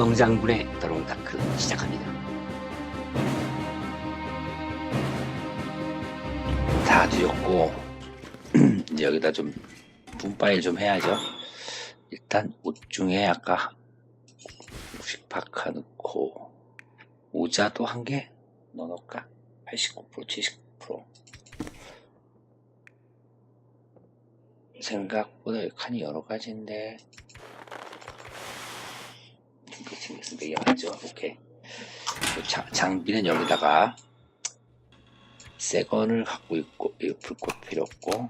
영장군의 더롱다크 시작합니다. 다 뒤졌고 이제 여기다 좀 분파일 좀 해야죠. 일단 옷 중에 아까 식파카 넣고 모자도 한 개 넣어놓을까? 89% 79% 생각보다 칸이 여러 가지인데 이렇게 생겼으니까 이게 맞죠? 오케이. 그 자- 장비는 여기다가 새 거를 갖고 있고 이거 불꽃 필요 없고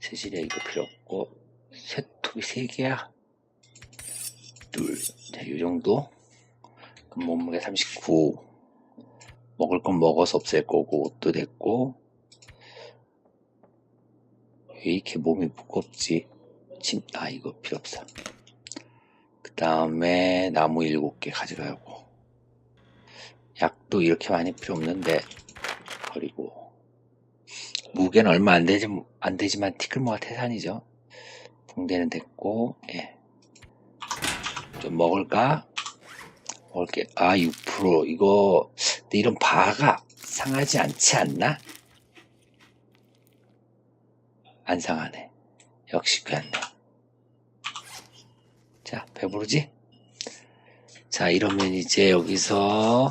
세실에 이거 필요 없고 세톱이 세 개야. 둘, 자, 이 정도. 그럼 몸무게 39 먹을 건 먹어서 없앨 거고 옷도 됐고. 왜 이렇게 몸이 무겁지? 침, 아 이거 필요 없어 그 다음에 나무 7개 가져가고 약도 이렇게 많이 필요 없는데 버리고 무게는 얼마 안 되지 안 되지만 티끌모아 태산이죠 붕대는 됐고 예. 좀 먹을까? 먹을게 아 6% 이거 근데 이런 바가 상하지 않지 않나? 안 상하네 역시 괜찮네 자 배부르지? 자 이러면 이제 여기서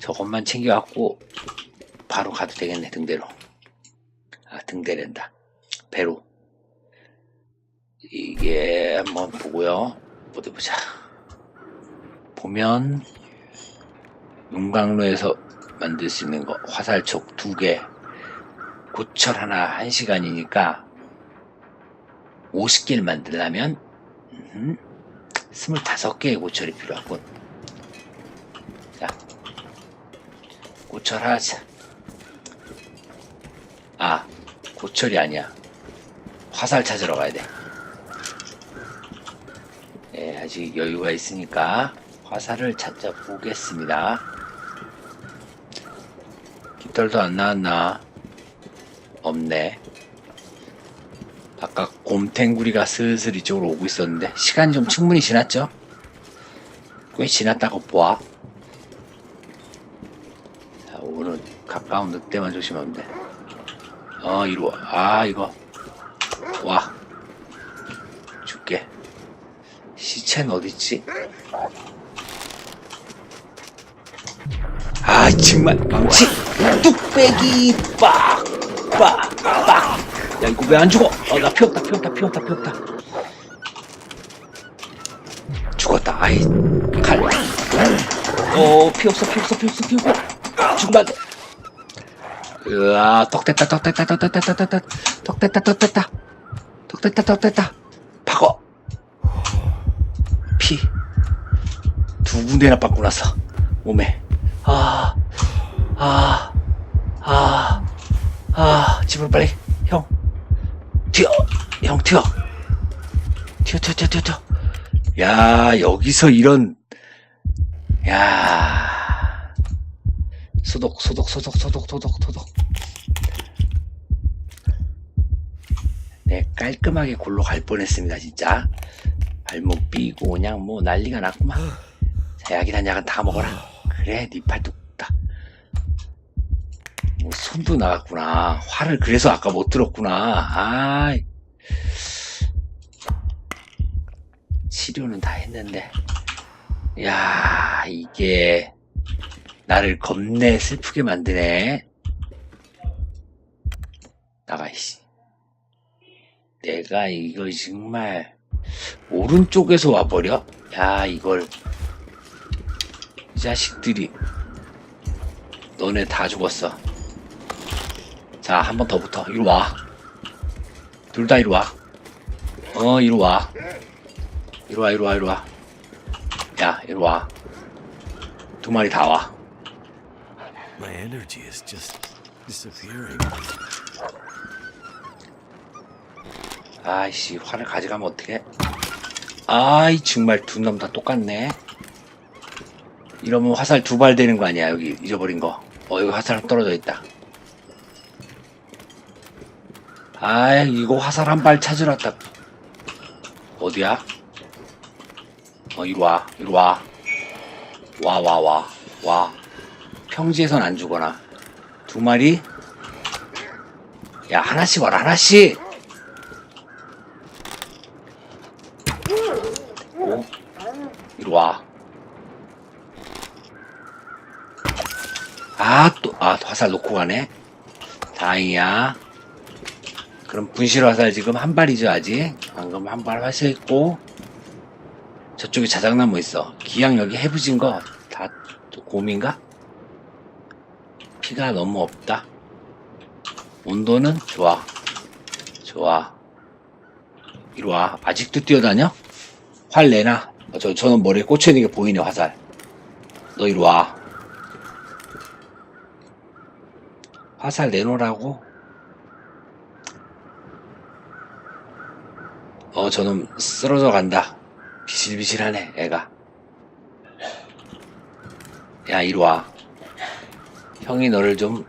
저것만 챙겨갖고 바로 가도 되겠네 등대로. 아 등대랜다. 배로. 이게 한번 보고요. 어디 보자. 보면 용광로에서 만들 수 있는 거 화살촉 두 개. 고철 하나 한 시간이니까 50개를 만들려면 음, 25개의 고철이 필요하군 자 고철 하자 아 고철이 아니야. 화살 찾으러 가야 돼. 예, 아직 여유가 있으니까 화살을 찾아 보겠습니다. 깃털도 안 나왔나? 없네 아까 곰탱구리가 슬슬 이쪽으로 오고 있었는데 시간이 좀 충분히 지났죠? 꽤 지났다고 보아 자, 오늘 가까운 늑대만 조심하면 돼. 어, 이리 와. 아, 이거. 와. 줄게. 시체는 어딨지? 아, 정말. 망치! 뚝배기! 빡! 빡! 빡! 야, 이거 왜 안 죽어? 어, 나 피었다, 피었다, 피었다, 피었다. 죽었다. 아이, 칼. 어, 피 없어, 피 없어, 피 없어, 피 없어. 죽으면 안 돼. 으아, 떡 됐다, 떡 됐다, 떡 됐다, 떡 됐다, 떡 됐다, 떡 됐다. 떡 됐다, 떡 됐다. 박어. 피. 두 군데나 빠고 나서. 몸에. 아, 아, 아, 아, 집으로 빨리. 형. 튀어. 형, 튀어. 튀어, 튀어, 튀어, 튀어. 야, 여기서 이런, 야. 소독, 소독, 소독, 소독, 소독, 소독. 네, 깔끔하게 골로 갈 뻔했습니다, 진짜. 발목 삐고 그냥 뭐 난리가 났구만. 자, 약이란 약은 다 먹어라. 그래, 네 팔뚝 다. 뭐 손도 나갔구나. 화를 그래서 아까 못 들었구나. 아, 치료는 다 했는데. 야, 이게 나를 겁내 슬프게 만드네. 나가, 이씨. 내가 이거 정말, 오른쪽에서 와버려? 야, 이걸, 이 자식들이, 너네 다 죽었어. 자, 한 번 더 붙어. 이리 와. 둘 다 이리 와. 어, 이리 와. 이리 와, 이리 와, 이리 와. 야, 이리 와. 두 마리 다 와. My energy is just disappearing. 아이씨 화를 가져가면 어떡해 아이 정말 두 놈 다 똑같네 이러면 화살 두 발 되는 거 아니야 여기 잊어버린 거어 여기 화살 떨어져 있다 아이 이거 화살 한 발 찾으러 왔다 어디야 어, 이리 와, 이리 와. 와, 와, 와, 와. 평지에선 안 죽어나. 두 마리? 야, 하나씩 와라, 하나씩! 오, 이리 와. 아, 또, 아, 화살 놓고 가네. 다행이야. 그럼 분실 화살 지금 한 발이죠, 아직? 방금 한 발 화살했고, 저쪽에 자작나무 있어. 기왕 여기 해부진 거, 다, 곰인가? 피가 너무 없다. 온도는 좋아. 좋아. 이리 와. 아직도 뛰어다녀? 활 내놔. 어, 저, 저는 머리에 꽂혀있는 게 보이네, 화살. 너 이리 와. 화살 내놓으라고? 어, 저놈 쓰러져 간다. 비실비실하네, 애가. 야, 이리 와. 형이 너를 좀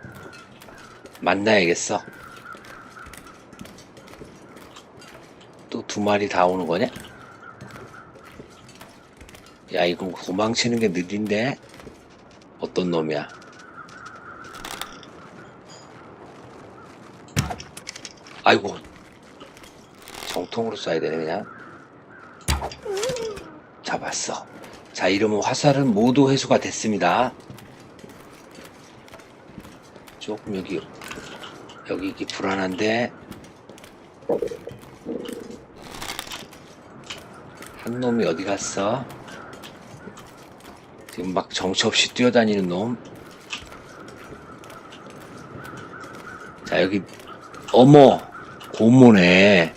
만나야겠어. 또 두 마리 다 오는 거냐? 야, 이건 도망치는 게 느린데? 어떤 놈이야? 아이고. 정통으로 쏴야 되네, 그냥. 잡았어. 자, 이러면 화살은 모두 회수가 됐습니다. 조금 여기, 여기 이게 불안한데. 한 놈이 어디 갔어? 지금 막 정처 없이 뛰어다니는 놈. 자, 여기, 어머! 고모네.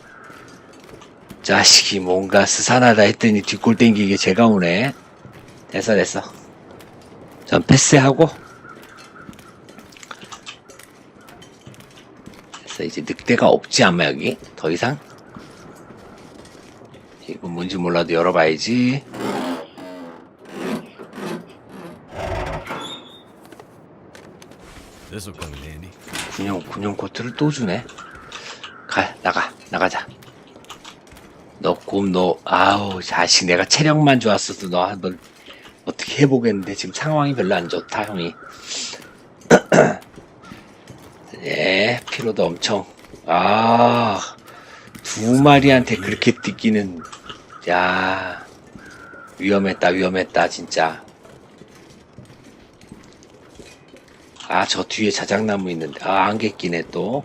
자식이 뭔가 스산하다 했더니 뒷골 땡기게 제가 오네. 됐어, 됐어. 전 패스하고. 됐어, 이제 늑대가 없지, 아마 여기. 더 이상. 이거 뭔지 몰라도 열어봐야지. 군용, 군용 코트를 또 주네. 가, 나가, 나가자. 너, 곰, 너, 아우, 자식, 내가 체력만 좋았어도 너 한번 어떻게 해보겠는데, 지금 상황이 별로 안 좋다, 형이. 예, 피로도 엄청. 아, 두 마리한테 그렇게 뛰기는, 야, 위험했다, 위험했다, 진짜. 아, 저 뒤에 자작나무 있는데. 아, 안개 끼네, 또.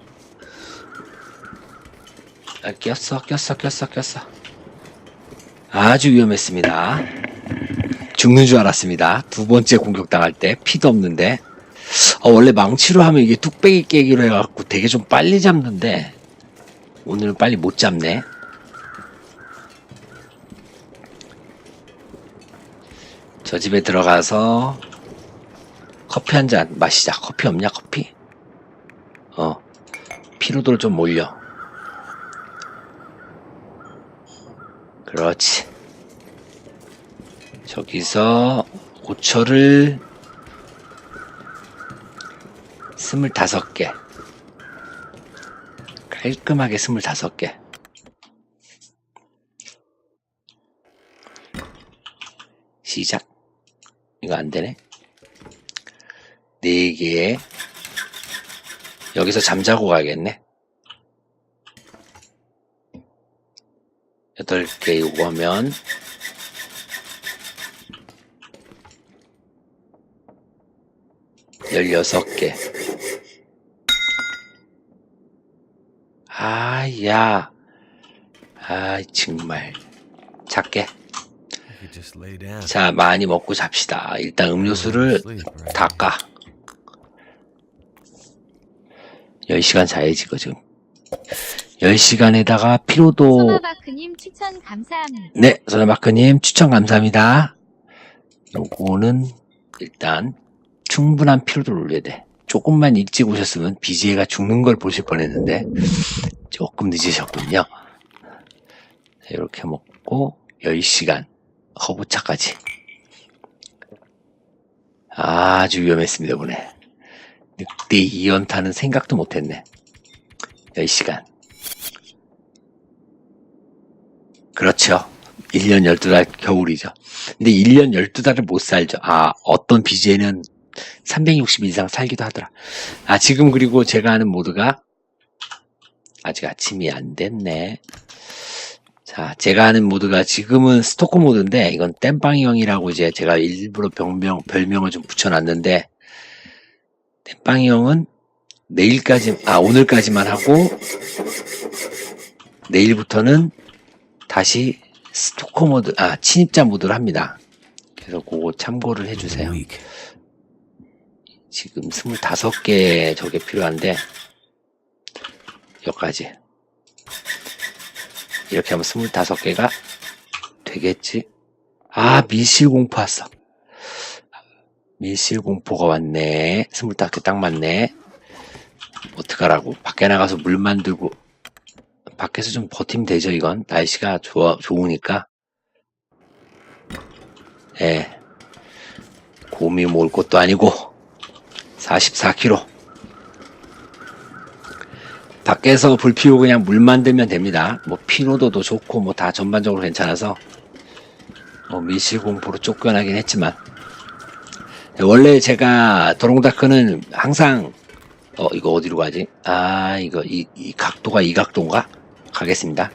아, 꼈어, 꼈어, 꼈어, 꼈어. 아주 위험했습니다. 죽는 줄 알았습니다. 두 번째 공격당할 때. 피도 없는데. 어, 원래 망치로 하면 이게 뚝배기 깨기로 해갖고 되게 좀 빨리 잡는데. 오늘은 빨리 못 잡네. 저 집에 들어가서 커피 한 잔 마시자. 커피 없냐, 커피? 어. 피로도를 좀 몰려. 그렇지. 저기서 고철을 스물다섯 개. 깔끔하게 스물다섯 개. 시작. 이거 안 되네. 네 개. 여기서 잠자고 가야겠네. 여덟 개 요거면 열여섯 개. 아, 야. 아, 정말. 작게. 자, 많이 먹고 잡시다. 일단 음료수를? 닦아. 10시간 자야지, 그거 지금. 10시간에다가 피로도, 소마바크님 추천 감사합니다. 네, 소나마크님 추천 감사합니다. 요거는 일단 충분한 피로도를 올려야 돼. 조금만 일찍 오셨으면 BJ가 죽는 걸 보실 뻔했는데 조금 늦으셨군요. 이렇게 먹고 10시간 허브차까지 아주 위험했습니다 이번에 늑대 2연타는 생각도 못했네 10시간 그렇죠 1년 12달 겨울이죠. 근데 1년 12달을 못 살죠. 아, 어떤 BJ는 360일 이상 살기도 하더라. 아, 지금 그리고 제가 하는 모드가 아직 아침이 안 됐네. 자, 제가 하는 모드가 지금은 스토커 모드인데 이건 땜빵이 형이라고 이제 제가 일부러 병명, 별명을 좀 붙여놨는데 땜빵이 형은 내일까지, 아, 오늘까지만 하고 내일부터는 다시 스토커 모드, 아, 침입자 모드를 합니다. 그래서 그거 참고를 해주세요. 지금 25개 저게 필요한데 여기까지. 이렇게 하면 25개가 되겠지? 아 미실 공포 왔어. 미실 공포가 왔네. 25개 딱 맞네. 어떡하라고. 밖에 나가서 물 만들고 밖에서 좀 버티면 되죠 이건 날씨가 좋아, 좋으니까 예 곰이 몰 것도 아니고 44kg. 밖에서 불 피우고 그냥 물 만들면 됩니다. 뭐 피로도도 좋고 뭐 다 전반적으로 괜찮아서 뭐 미실공포로 쫓겨나긴 했지만 원래 제가 도롱다크는 항상 어 이거 어디로 가지? 아 이거 이, 이 각도가 이 각도인가? 가겠습니다.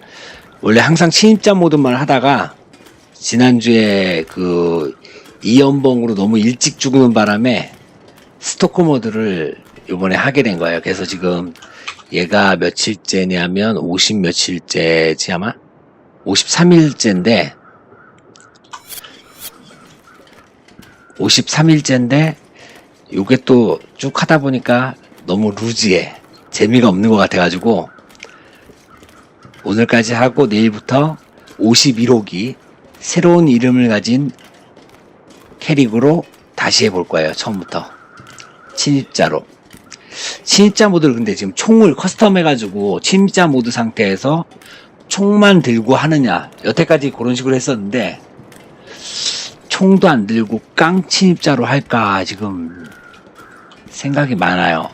원래 항상 침입자 모드만 하다가 지난주에 그 이연봉으로 너무 일찍 죽는 바람에 스토커 모드를 요번에 하게 된 거예요. 그래서 지금 얘가 며칠째냐면 50 며칠째지 아마? 53일째인데 53일째인데 요게 또 쭉 하다 보니까 너무 루즈해. 재미가 없는 것 같아가지고 오늘까지 하고 내일부터 51호기 새로운 이름을 가진 캐릭으로 다시 해볼 거예요. 처음부터. 침입자로. 침입자 모드를 근데 지금 총을 커스텀 해가지고 침입자 모드 상태에서 총만 들고 하느냐. 여태까지 그런 식으로 했었는데 총도 안 들고 깡 침입자로 할까 지금 생각이 많아요.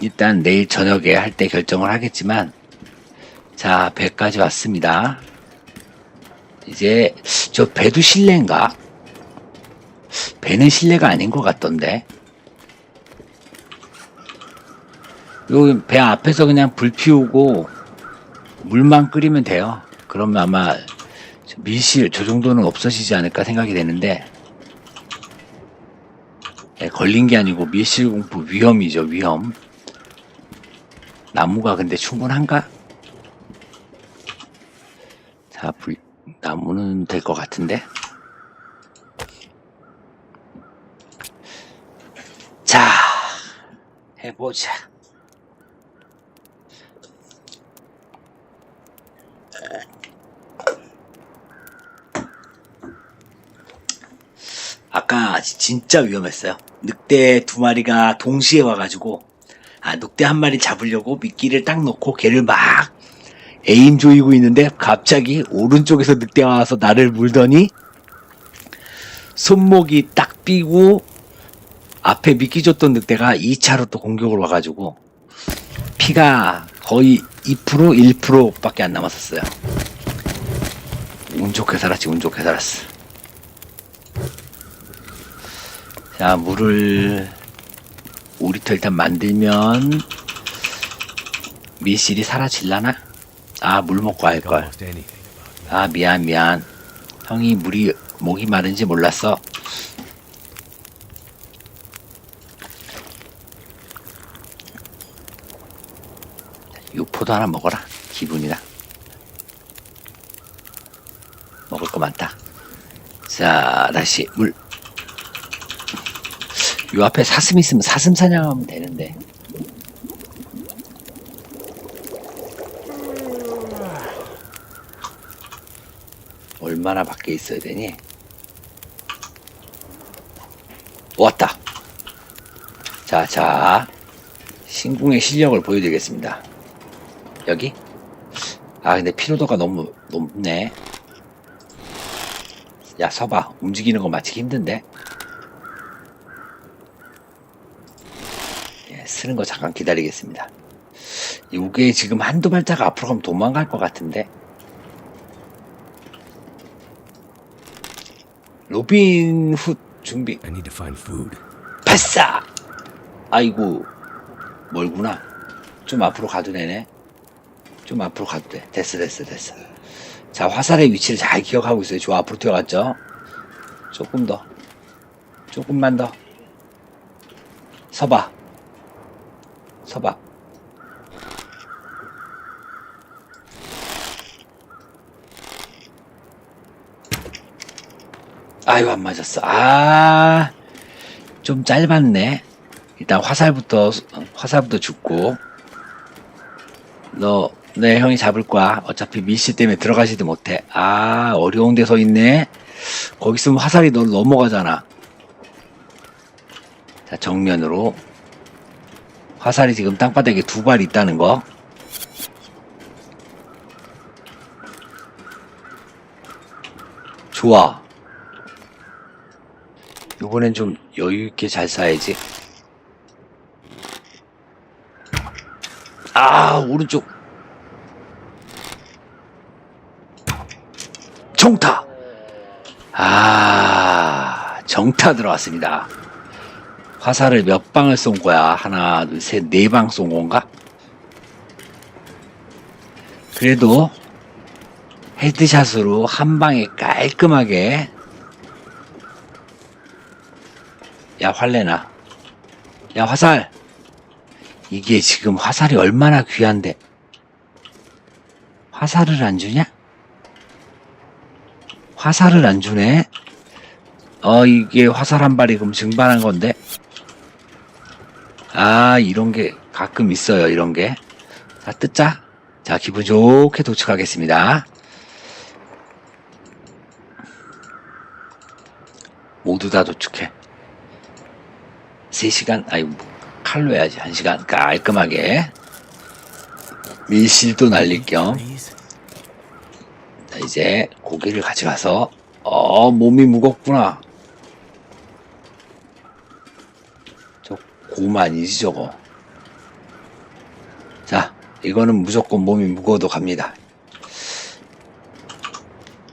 일단 내일 저녁에 할 때 결정을 하겠지만 자 배까지 왔습니다. 이제 저 배도 실내인가? 배는 실내가 아닌 것 같던데. 요배 앞에서 그냥 불 피우고 물만 끓이면 돼요. 그러면 아마 저 밀실 저 정도는 없어지지 않을까 생각이 되는데 네, 걸린 게 아니고 밀실 공포 위험이죠 위험. 나무가 근데 충분한가? 자, 불, 나무는 될 것 같은데. 자, 해보자. 아까 진짜 위험했어요. 늑대 두 마리가 동시에 와가지고, 아, 늑대 한 마리 잡으려고 미끼를 딱 놓고 걔를 막 에임 조이고 있는데 갑자기 오른쪽에서 늑대가 와서 나를 물더니 손목이 딱 삐고 앞에 미끼 줬던 늑대가 2차로 또 공격을 와가지고 피가 거의 2% 1%밖에 안 남았었어요. 운 좋게 살았지 운 좋게 살았어. 자 물을 5리터 일단 만들면 밀실이 사라질라나? 아 물 먹고 anything about 아 미안 미안. 형이 물이 목이 마른지 몰랐어. 육포도 하나 먹어라 기분이다 먹을 거 많다. 자 다시 물. 요 앞에 사슴 있으면 사슴 사냥하면 되는데 얼마나 밖에 있어야 되니? 왔다. 자, 자. 신궁의 실력을 보여드리겠습니다. 여기? 아, 근데 피로도가 너무 높네. 야, 서봐. 움직이는 거 맞추기 힘든데? 예, 쓰는 거 잠깐 기다리겠습니다. 이게 지금 한두 발자국 앞으로 가면 도망갈 것 같은데? 로빈 훗 준비. I need to find food. 발사 아이고 멀구나. 좀 앞으로 가도 되네. 좀 앞으로 가도 돼. 됐어 됐어 됐어. 자 화살의 위치를 잘 기억하고 있어요. 저 앞으로 뛰어갔죠? 조금 더. 조금만 더. 서봐. 서봐 아유 안 맞았어 아 좀 짧았네. 일단 화살부터 화살부터 죽고 너내 형이 잡을 거야. 어차피 미씨 때문에 들어가지도 못해. 아 어려운 데 서 있네. 거기 있으면 화살이 너 넘어가잖아. 자 정면으로 화살이 지금 땅바닥에 두 발 있다는 거. 좋아. 이번엔 좀 여유 있게 잘 쏴야지. 아, 오른쪽. 정타! 아, 정타 들어왔습니다. 화살을 몇 방을 쏜 거야? 하나, 둘, 셋, 네 방 쏜 건가? 그래도 헤드샷으로 한 방에 깔끔하게 야 활래나. 야 화살. 이게 지금 화살이 얼마나 귀한데. 화살을 안 주냐? 화살을 안 주네. 어 이게 화살 한 발이 그럼 증발한 건데. 아 이런 게 가끔 있어요 이런 게자 뜯자. 자 기분 좋게 도착하겠습니다. 모두 다 도착해 3시간, 아니, 뭐, 칼로 해야지. 1시간 깔끔하게. 밀실도 날릴 겸. 자, 이제 고기를 가져가서, 어, 몸이 무겁구나. 저 고만이지, 저거. 자, 이거는 무조건 몸이 무거워도 갑니다.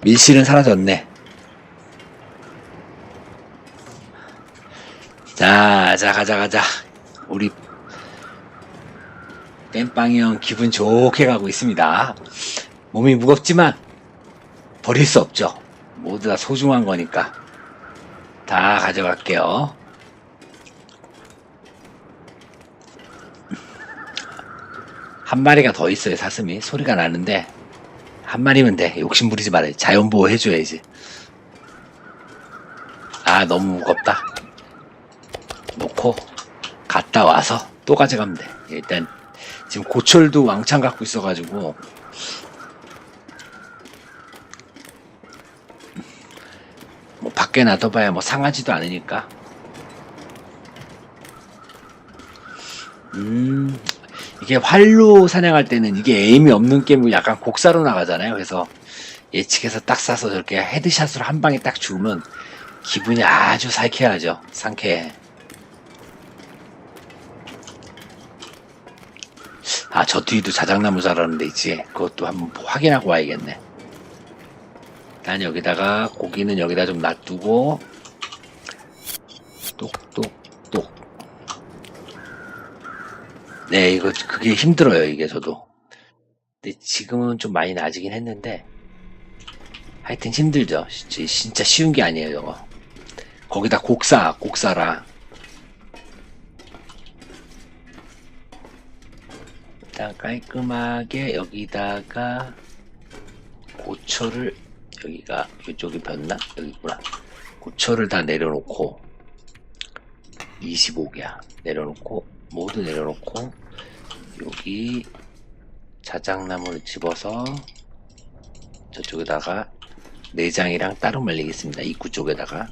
밀실은 사라졌네. 자, 자, 가자, 가자. 우리 땜빵이 형 기분 좋게 가고 있습니다. 몸이 무겁지만 버릴 수 없죠. 모두 다 소중한 거니까. 다 가져갈게요. 한 마리가 더 있어요, 사슴이. 소리가 나는데, 한 마리면 돼. 욕심 부리지 말아요. 자연보호 해줘야지. 아, 너무 무겁다. 놓고 갔다 와서 또 가져가면 돼. 일단 지금 고철도 왕창 갖고 있어가지고 뭐 밖에 놔둬봐야 뭐 상하지도 않으니까. 음 이게 활로 사냥할 때는 이게 에임이 없는 게임이 약간 곡사로 나가잖아요. 그래서 예측해서 딱 쏴서 저렇게 헤드샷으로 한 방에 딱 죽으면 기분이 아주 상쾌하죠. 상쾌해. 아, 저 뒤도 자작나무 자라는 데 있지. 그것도 한번 확인하고 와야겠네. 일단 여기다가 고기는 여기다 좀 놔두고 똑똑똑. 네, 이거 그게 힘들어요, 이게 저도. 근데 지금은 좀 많이 나아지긴 했는데 하여튼 힘들죠. 진짜, 쉬운 게 아니에요, 이거. 거기다 곡사, 곡사라. 일단 깔끔하게 여기다가 고철을 여기가 이쪽이 폈나? 여기구나. 고철을 다 내려놓고 25개야. 내려놓고 모두 내려놓고 여기 자작나무를 집어서 저쪽에다가 내장이랑 따로 말리겠습니다. 입구 쪽에다가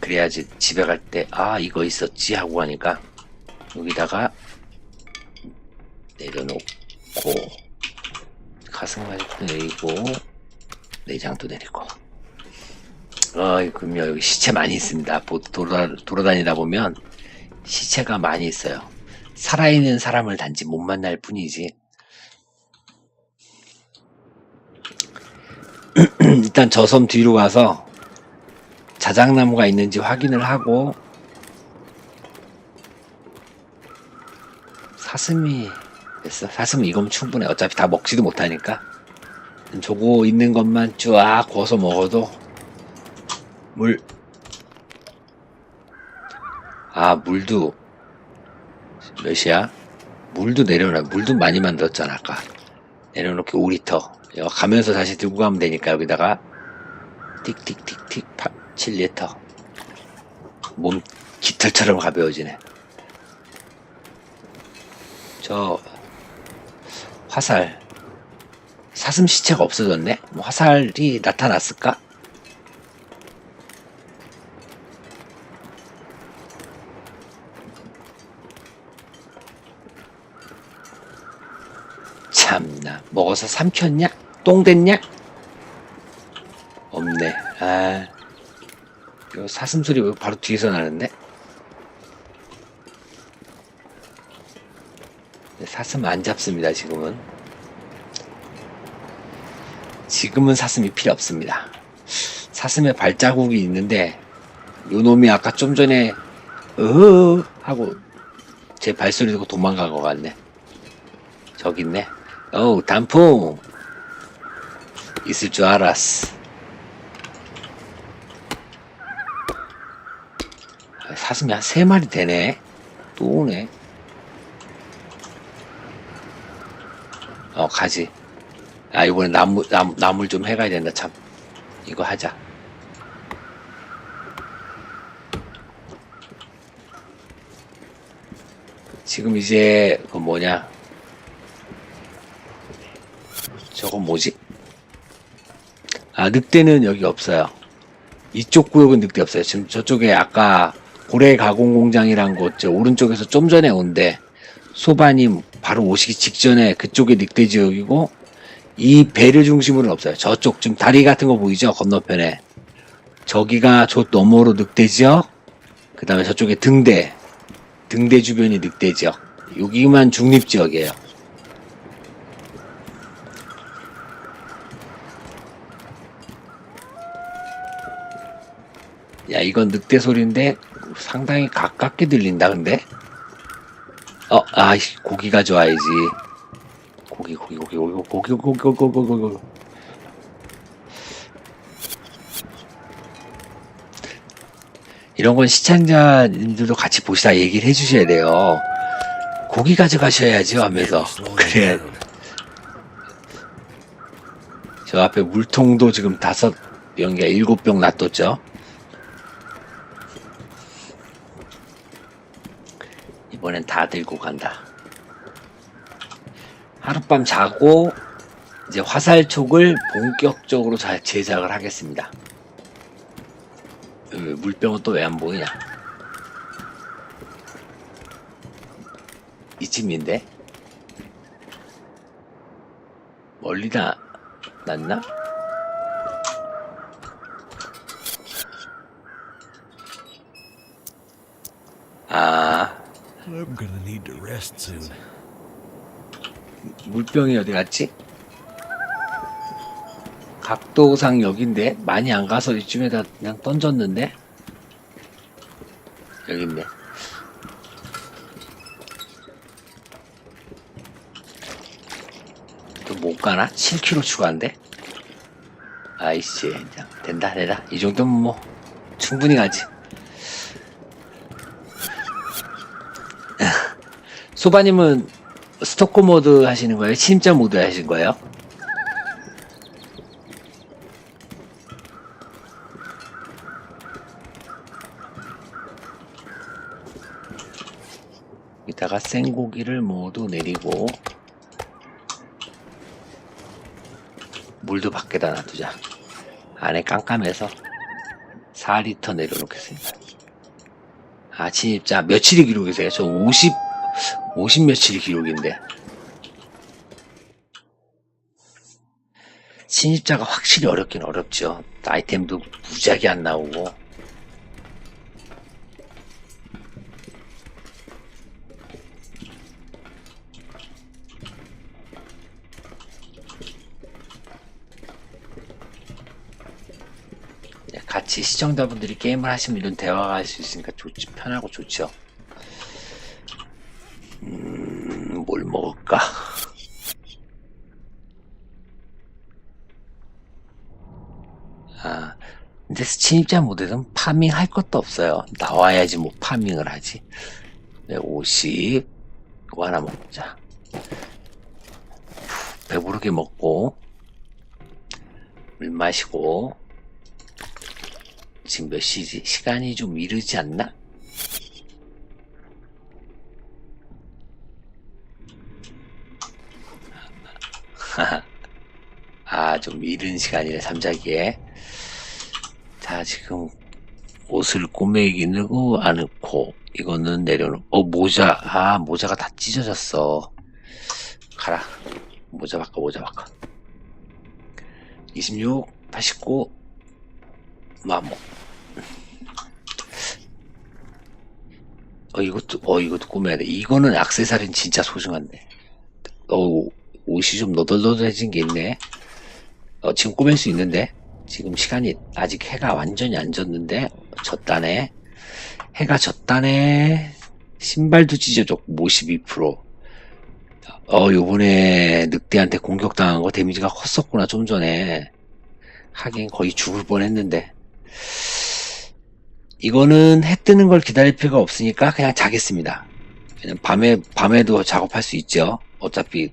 그래야지 집에 갈 때 아 이거 있었지 하고 가니까 여기다가 내려놓고 가슴가죽도 내리고 내장도 내리고. 어이 그럼요. 여기 시체 많이 있습니다. 보- 돌아, 돌아다니다 보면 시체가 많이 있어요. 살아있는 사람을 단지 못 만날 뿐이지. 일단 저 섬 뒤로 가서 자작나무가 있는지 확인을 하고 사슴이 됐어. 사슴은 이거면 충분해. 어차피 다 먹지도 못하니까. 저거 있는 것만 쫙 구워서 먹어도 물. 아, 물도 몇이야? 물도 내려놔. 물도 많이 만들었잖아, 아까. 내려놓게 5리터. 이거 가면서 다시 들고 가면 되니까 여기다가 틱틱틱틱 7리터. 몸 깃털처럼 가벼워지네. 저 화살 사슴 시체가 없어졌네? 뭐 화살이 나타났을까? 참나 먹어서 삼켰냐? 똥 됐냐? 없네 아 이거 사슴 소리 왜 바로 뒤에서 나는데? 사슴 안 잡습니다 지금은. 지금은 사슴이 필요 없습니다. 사슴의 발자국이 있는데 요 놈이 아까 좀 전에 으 하고 제 발소리 듣고 도망간 것 같네. 저기 있네. 어우 단풍! 있을 줄 알았어. 아, 사슴이 한세 마리 되네. 또 오네 어 가지. 아 이번에 나무 나무 나물 좀 해가야 된다 참. 이거 하자. 지금 이제 그 뭐냐? 저거 뭐지? 아 늑대는 여기 없어요. 이쪽 구역은 늑대 없어요. 지금 저쪽에 아까 고래 가공 공장이란 곳 저 오른쪽에서 좀 전에 온데 소바님 바로 오시기 직전에 그쪽에 늑대 지역이고 이 배를 중심으로는 없어요. 저쪽 좀 다리 같은 거 보이죠? 건너편에 저기가 저 너머로 늑대 지역 그 다음에 저쪽에 등대 등대 주변이 늑대 지역 여기만 중립 지역이에요. 야 이건 늑대 소리인데 상당히 가깝게 들린다 근데 어, 아이씨, 고기 가져와야지. 고기, 고기, 고기, 고기, 고기, 고기, 고기, 고기, 고기, 고기. 이런 건 시청자님들도 같이 보시다 얘기를 해주셔야 돼요. 고기 가져가셔야죠 하면서. 그래. 저 앞에 물통도 지금 다섯 병이가 일곱 병 놔뒀죠. 이번엔 다 들고 간다. 하룻밤 자고 이제 화살촉을 본격적으로 잘 제작을 하겠습니다. 여기 물병은 또 왜 안 보이냐? 이쯤인데 멀리다 났나? I'm gonna need to rest soon. 물병이 어디 갔지? 각도상 여긴데 많이 안 가서 이쯤에다 그냥 던졌는데 여기 있네. 또 못 가나? 7km 추가인데? 아이씨, 된다, 된다. 이 정도면 뭐 충분히 가지. 소바님은 스토커 모드 하시는 거예요? 침자 모드 하신 거예요? 이따가 생고기를 모두 내리고 물도 밖에다 놔두자. 안에 깜깜해서 4리터 내려놓겠습니다. 아, 진입자 며칠이 기록이세요? 저 50, 50 며칠이 기록인데. 신입자가 확실히 어렵긴 어렵죠. 아이템도 무지하게 안 나오고. 같이 시청자분들이 게임을 하시면 이런 대화가 할 수 있으니까 좋지, 편하고 좋죠. 음, 뭘 먹을까? 아, 근데 침입자 모델은 파밍 할 것도 없어요. 나와야지 뭐 파밍을 하지. 네, 50. 이거 하나 먹자. 배부르게 먹고, 물 마시고, 지금 몇 시지? 시간이 좀 이르지 않나? 아, 좀 이른 시간이네, 잠자기에. 자, 지금 옷을 꼬매기는 않고, 이거는 내려놓고, 어, 모자. 아, 모자가 다 찢어졌어. 가라. 모자 바꿔, 모자 바꿔. 26, 89, 마모. 어, 이것도, 어, 이것도 꾸며야 돼. 이거는 악세사리는 진짜 소중한데. 어, 옷이 좀 너덜너덜해진 게 있네. 어, 지금 꾸밀 수 있는데. 지금 시간이 아직 해가 완전히 안 졌는데. 졌다네. 해가 졌다네. 신발도 찢어졌고, 52%. 어, 요번에 늑대한테 공격당한 거 데미지가 컸었구나, 좀 전에. 하긴 거의 죽을 뻔 했는데. 이거는 해 뜨는 걸 기다릴 필요가 없으니까 그냥 자겠습니다. 밤에, 밤에도 작업할 수 있죠. 어차피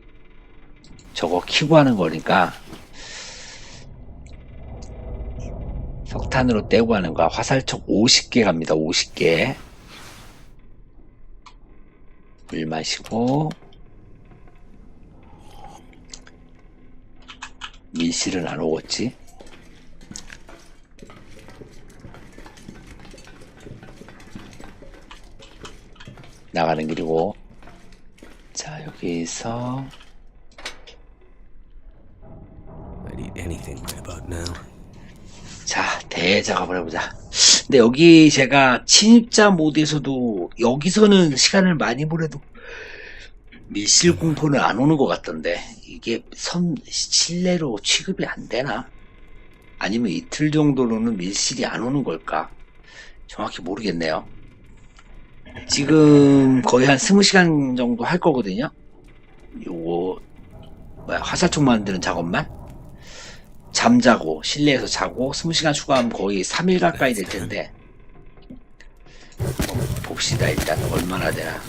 저거 키고 하는 거니까. 석탄으로 떼고 하는 거야. 화살촉 50개 갑니다. 50개. 물 마시고. 밀실은 안 오겠지? 나가는 길이고. 자, 여기서 I'd eat anything right about now. 자, 대작업을 해보자. 근데 여기 제가 침입자 모드에서도 여기서는 시간을 많이 보내도 밀실 공포는 안 오는 것 같던데 이게 선 실내로 취급이 안 되나? 아니면 이틀 정도로는 밀실이 안 오는 걸까? 정확히 모르겠네요. 지금 거의 한 20시간 정도 할 거거든요. 요거 뭐야 화살촉 만드는 작업만 잠자고 실내에서 자고 20시간 추가하면 거의 3일 가까이 될 텐데. 어, 봅시다 일단 얼마나 되나